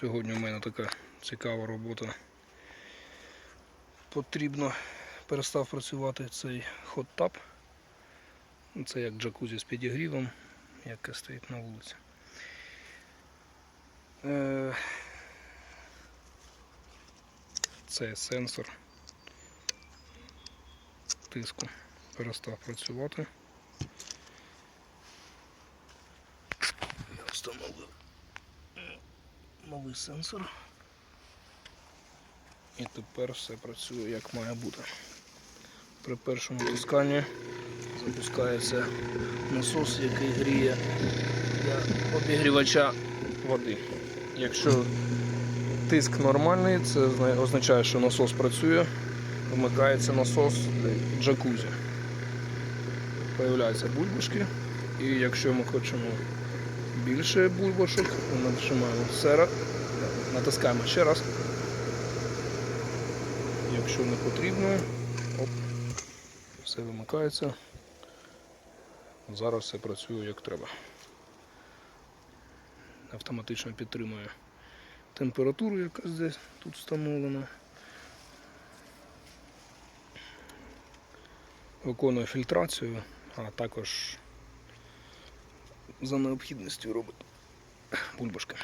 Сьогодні у мене така цікава робота. Потрібно перестав працювати цей хот-тап. Це як джакузі з підігрівом, яке стоїть на вулиці. Е, Це сенсор тиску перестав працювати. Я встановив новий сенсор. І тепер все працює як має бути. При першому тисканні запускається насос, який гріє для обігрівача води. Якщо тиск нормальний, це означає, що насос працює, вмикається насос джакузі. Появляються бульбашки, і якщо ми хочемо більше бульбашок, ми нажимаємо сера, натискаємо ще раз. Якщо не потрібно, оп, все вимикається. Зараз все працює як треба. Автоматично підтримує температуру, яка здесь тут встановлена. Виконує фільтрацію, а також за необхідністю робить бульбашки.